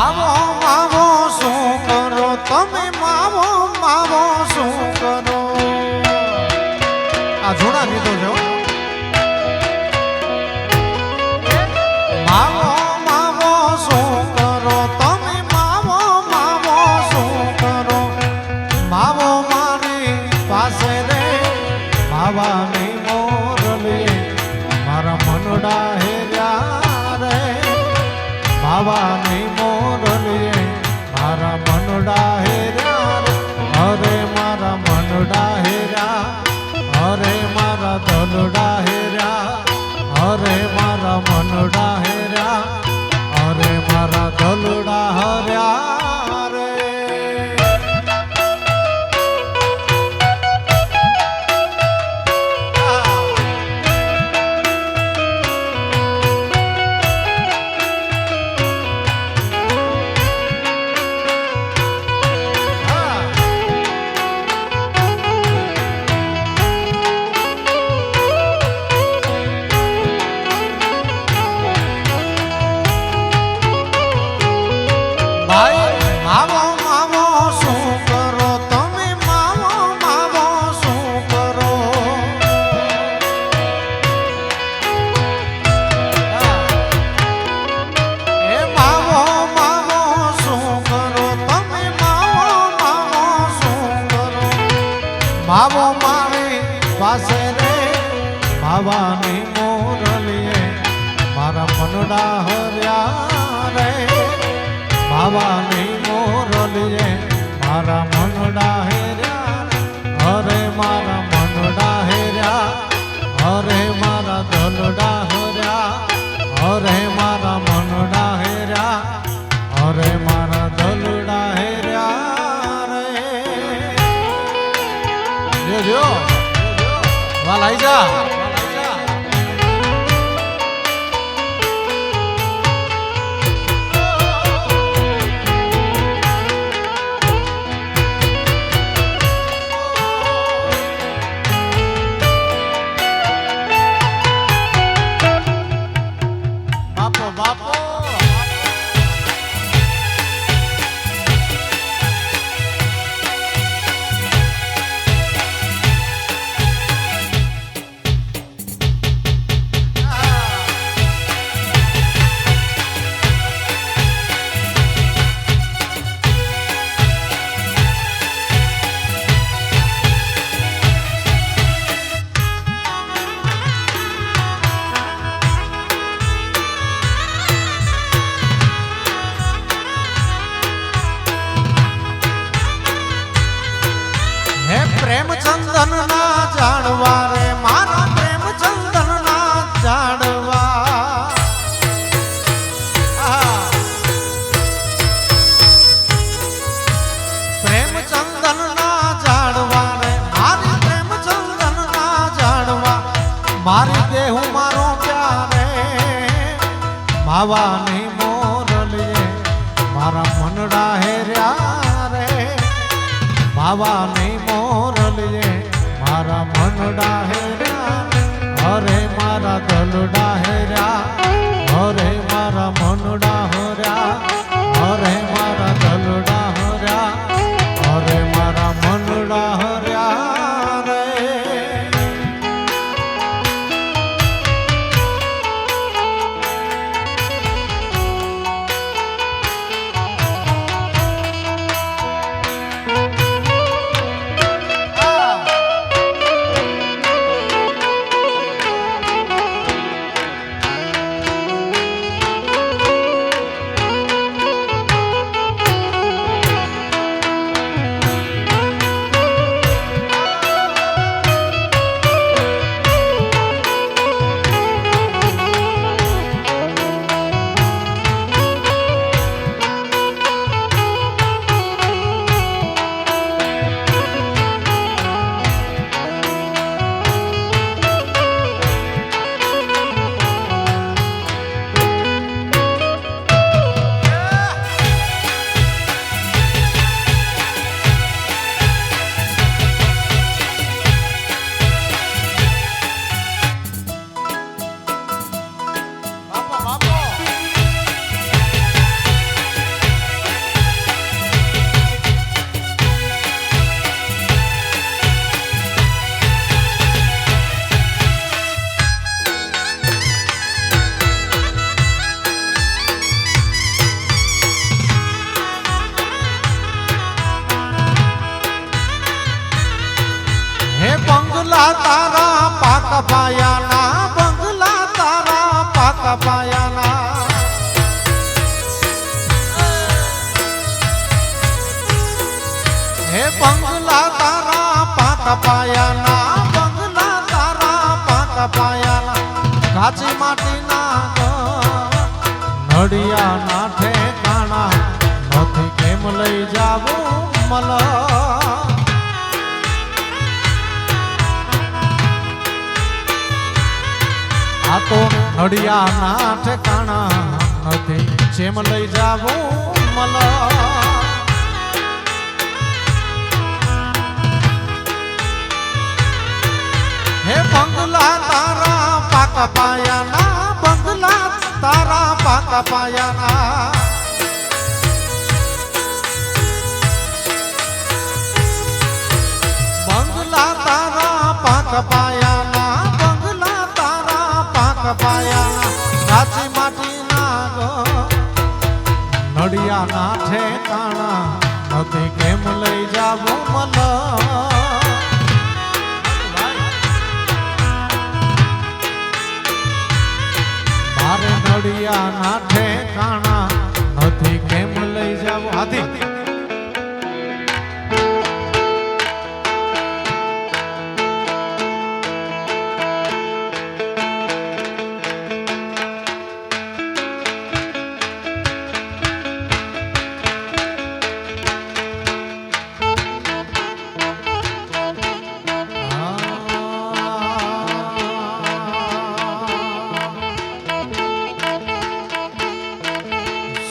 どう。દાડા હર્યા રે ભાવાની મોરલીએ મારા મનડા હેર્યા હરે મારા મનડા હેર્યા હરે મારા ધનડા હર્યા હરે મારા મનડા હેર્યા હરે મારા ધનડા હેર્યા રે. જો જો. વાલાઈ જા. મારી કે હું મારો પ્યારે, માવાની મોરલીએ મારા મનડા હેર્યા રે. માવાની મોરલીએ મારા મનડા પાયાના બંગલા તારા પાકા પાયાના, કાચી. નડિયા ના ઠેકાણા, નથી કેમ લઈ જાવું મલ આ તો નડિયા ના ઠેકાણા, નથી જેમ લઈ જાવું મલ હે બંગલા તારા પાક પાયાના, બંગલા તારા પાક પાયાના. બંગલા તારા પાક પાયાના, બંગલા તારા પાક પાયાના. કાચી માટીના ઘર. નડિયાના ઠેકાણા. નથી કેમ લઈ જાવું મલ? મારે નડિયા ના ઠેકાણા. હાથી કેમ લઈ જાવ હાથી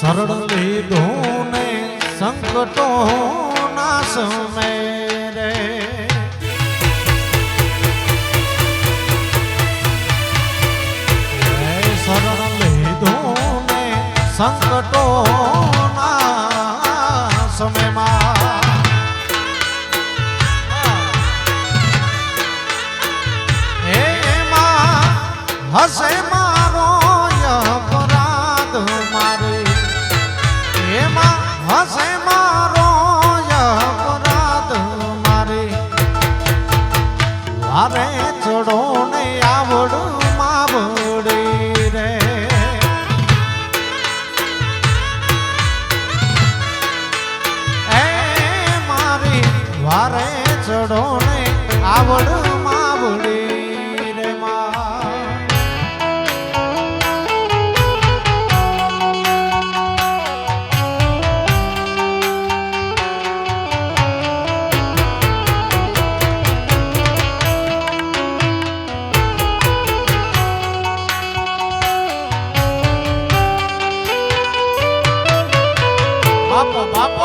સરળ લીધો ને સંકટો ના સમય રે હે સરળ લીધું ને સંકટો ના સમયમાં હશે હસે વારે ચડો ને આવડું માવડી રે માં. બાપો બાપો